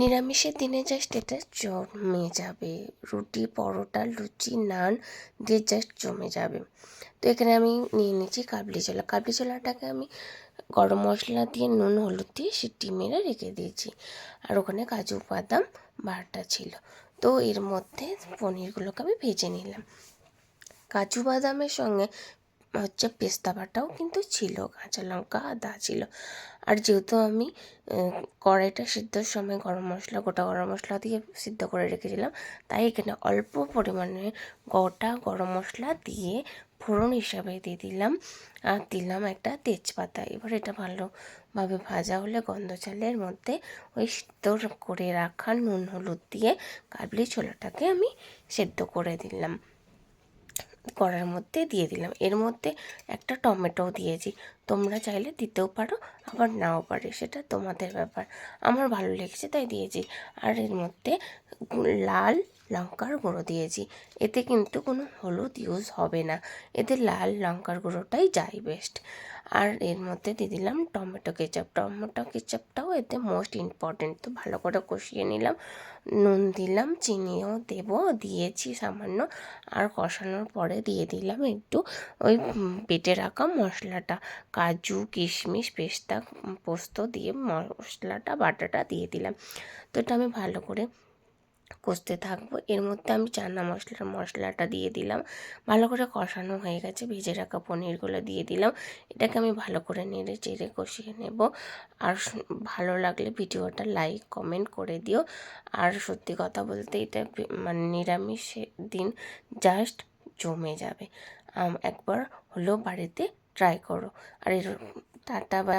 নিরামিষের দিনে জাস্ট এটা জমে যাবে। রুটি, পরোটা, লুচি, নান দিয়ে জাস্ট জমে যাবে। তো এখানে আমি নিয়ে নিয়েছি কাবলি ছোলা। কাবলি ছোলাটাকে আমি গরম মশলা দিয়ে, নুন, হলুদ দিয়ে সিটি মেরে রেখে দিয়েছি। আর ওখানে কাজু বাদাম বাটা ছিল। তো এর মধ্যে পনিরগুলোকে আমি ভেজে নিলাম। কাজু বাদামের সঙ্গে হচ্ছে পেস্তা বাটাও কিন্তু ছিল, কাঁচা লঙ্কা, আদা ছিল। আর যেহেতু আমি কড়াইটা সিদ্ধর সময় গরম মশলা, গোটা গরম মশলা দিয়ে সিদ্ধ করে রেখেছিলাম, তাই এখানে অল্প পরিমাণে গোটা গরম মশলা দিয়ে ফোড়ন হিসাবে দিয়ে দিলাম। আর দিলাম একটা তেজপাতা। এবার এটা ভালোভাবে ভাজা হলে গন্ধ চালের মধ্যে ওই সিদ্ধ করে রাখা নুন, হলুদ দিয়ে কাবলি ছোলাটাকে আমি সেদ্ধ করে দিলাম। কড়ার মধ্যে দিয়ে দিলাম। এর মধ্যে একটা টমেটোও দিয়েছি। তোমরা চাইলে দিতেও পারো, আবার নাও পারে, সেটা তোমাদের ব্যাপার। আমার ভালো লেগেছে, তাই দিয়েছি। আর এর মধ্যে লাল লঙ্কার গুঁড়ো দিয়েছি। এতে কিন্তু কোনো হলুদ ইউজ হবে না। এতে লাল লঙ্কার গুঁড়োটাই যায় বেস্ট আর এর মধ্যে দিয়ে দিলাম টমেটো কেচাপ টমেটো কেচাপটাও এতে মোস্ট ইম্পর্টেন্ট তো ভালো করে কষিয়ে নিলাম। নুন দিলাম, চিনিও দেব, দিয়েছি সামান্য। আর কষানোর পরে দিয়ে দিলাম একটু ওই বেটে রাখা মশলাটা। কাজু, কিশমিশ, পেস্তা, পোস্ত দিয়ে মশলাটা, বাটাটা দিয়ে দিলাম। তো এটা আমি ভালো করে কষতে থাকব। এর মধ্যে আমি চানা মশলার মশলাটা দিয়ে দিলাম। ভালো করে কষানো হয়ে গেছে। ভেজে রাখা পনিরগুলো দিয়ে দিলাম। এটাকে আমি ভালো করে নেড়ে চেড়ে কষিয়ে নেব। আর ভালো লাগলে ভিডিওটা লাইক, কমেন্ট করে দিও। আর সত্যি কথা বলতে এটা মানে নিরামিষের দিন জাস্ট জমে যাবে। একবার হলেও বাড়িতে ট্রাই করো। আর এর, টাটা বা